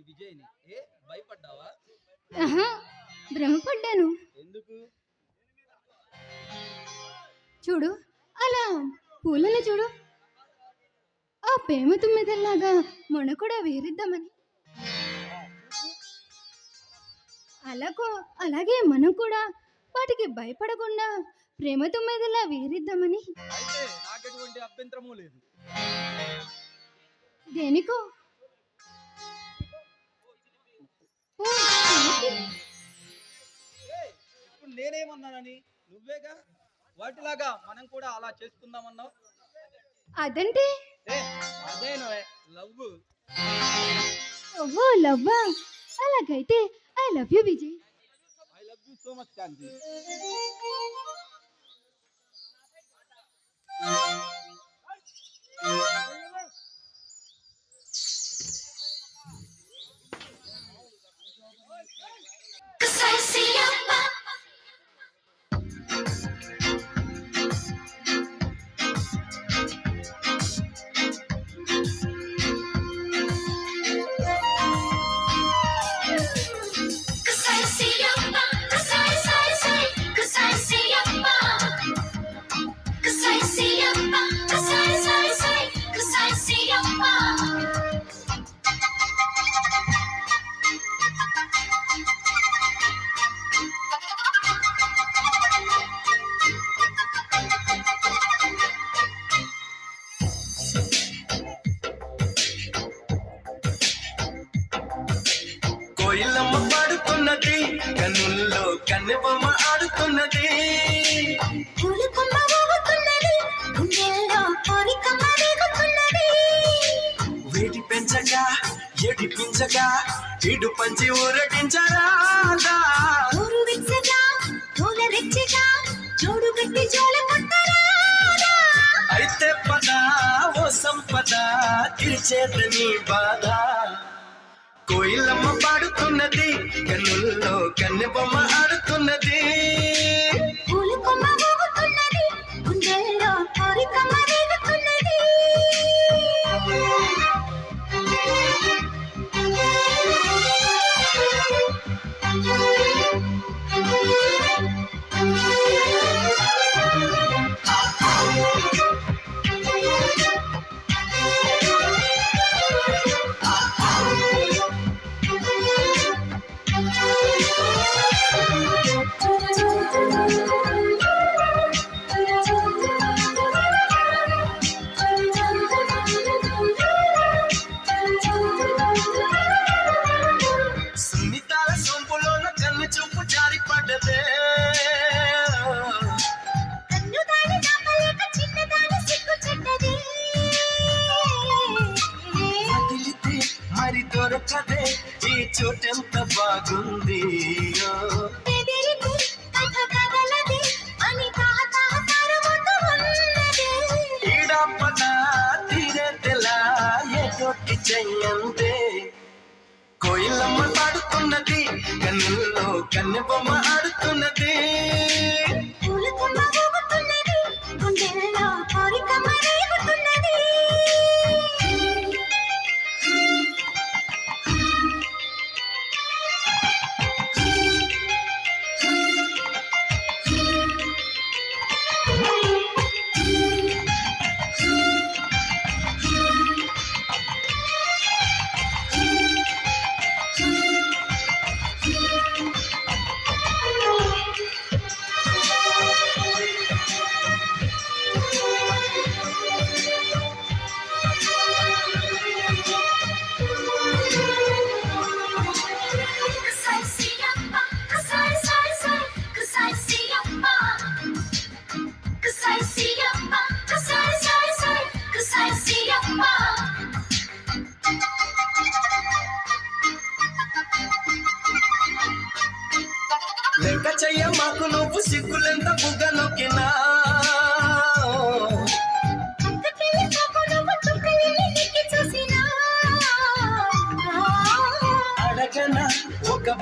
నీ విజయ్ని. ఏ భయపడ్డావా? ఆహా భ్రమపడ్డాను. ఎందుకు? చూడు అలా పూలను చూడు. ఆ ప్రేమ తుమ్మెదల్లాగా మొన కూడా వేరిద్దామని. అలాగో అలాగే మనం కూడా వాటికి భయపడకుండా ప్రేమ తుమ్మెదలా వేరిద్దామని. అయితే నాకెటువంటి అభ్యంతరము లేదు. దేనికో? ఇప్పుడు నేనేమన్నానని నువ్వేగా? వాటిలాగా మనం కూడా అలా చేసుకుందామన్నావు? అదంటే? ఏ అదేనో లవ్ ఓహో లవ్వా? అలాగైతే I love you Vijay. I love you so much కాంతి కోయిలమ్మ పాడుతున్నది కన్నుల్లో కన్నెబొమ్మ ఆడుతున్నది పూలకొమ్మ ఊగుతున్నది, గుండెల్లో కోరికమ్మ రేగుతున్నది. వేడి పెంచగా ఇడు పంచి ఊరటించరాదా ఊరు వెచ్చగా, తోల రెచ్చగా, జోడు గట్టి జోల? అయితే పద ఓ సంపద తీర్చేదని ఆడుతున్నది. కన్నుల్లో కన్నె బొమ్మ ఆడుతున్నది ఈడపద తీరేతెలా ఎదొట్టి చెయ్యందే కోయిలమ్మ పాడుతున్నది కన్నుల్లో కన్నెబొమ్మ ఆడుతున్నది.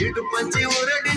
இடுப்பஞ்சி உரடி